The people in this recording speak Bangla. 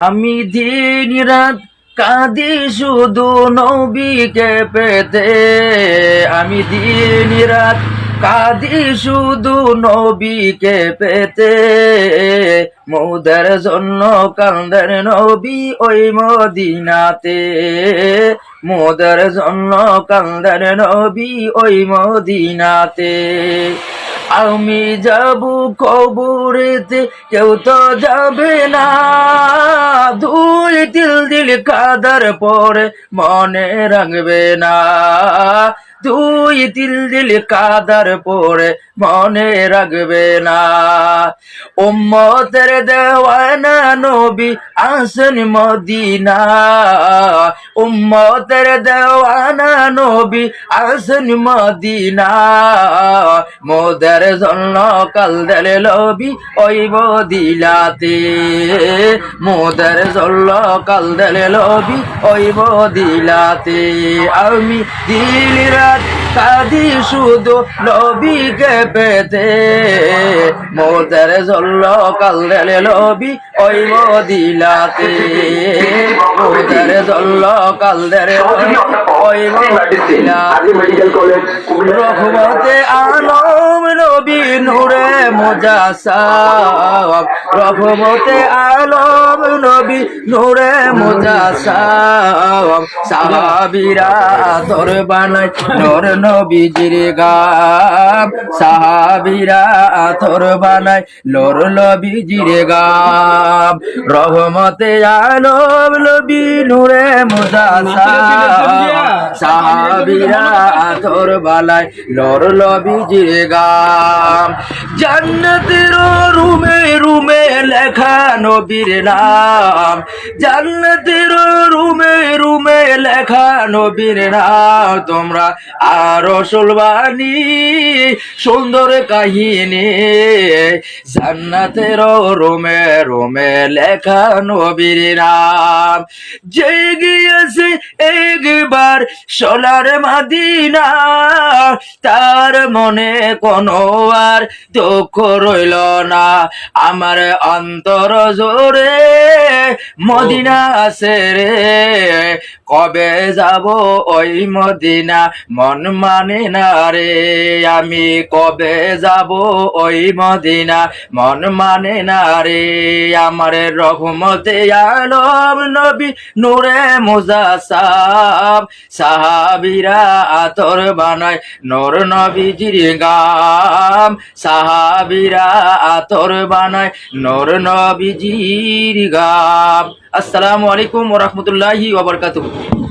আমি দিন রাত কাঁদি শুধু নবীকে পেতে। আমি দিন রাত কাঁদি শুধু নবীকে পেতে। মোদের জন্য কান্দের নবী ওই মদিনাতে। মোদের জন্য কান্দের নবী ওই মদিনাতে। আমি যাব কবরেতে, কেউ তো যাবে না। দুই দিল দিল কাদার পরে মনে রাখবে না। দুই দিল দিল কাদার পরে মনে রাখবে না। উম্মতের দেওয়ানা নবী আসেন মদিনা। উম্মতের দেওয়ানা নবী আসেন মদিনা। মোদের জন্য কালদের লবি ওই বদিলাতে মোদের জন্য কালদের লবি ওই বদিলাতে আমি দিল রাত কাদি শুধু লবিকে পেতে। মোদের জন্য কালদের লবি ওই বদিলাতে মোদের জন্য কালদের ওই কলেজ রহমতে আলম নবী নূরে মুজাসাব রহমতে আলম নবী নূরে মুজাসাব সাহাবিরা তোর বানাই নূর নবীজির গাম, সাহাবিরা তোর বানাই লোর নবীজির গাম। রহমতে আলম নবী নূরে মুজাসাব সাহাবিরা তোর বালায় লর লবিজির গাম। জান্নাতের লেখা নবীর নাম। জান্নাতের রুমে রুমে লেখা নবীর নাম। তোমরা আরও শুলবানি সুন্দর কাহিনী। জান্নাতের রুমে রুমে লেখা নবীর নাম। যে গিয়েছে একবার সোলার মাদিনা। তার মনে কোনো আর দুঃখ রইল না। আমার অন্তর জোরে মদিনা আছে রে। কবে যাব ওই মদিনা? মন মানে না রে। আমি কবে যাব ওই মদিনা? মন মানে না রে। আমার রহমতে আলম নবী নূরে মুজাসাব সাহাবিরা আতর বানায় নূর নবীজির গাম, সাহাবিরা আতর বানায়। নর নবীজির গাম। আসসালামু আলাইকুম ওয়া রাহমাতুল্লাহি ওয়া বারাকাতুহু।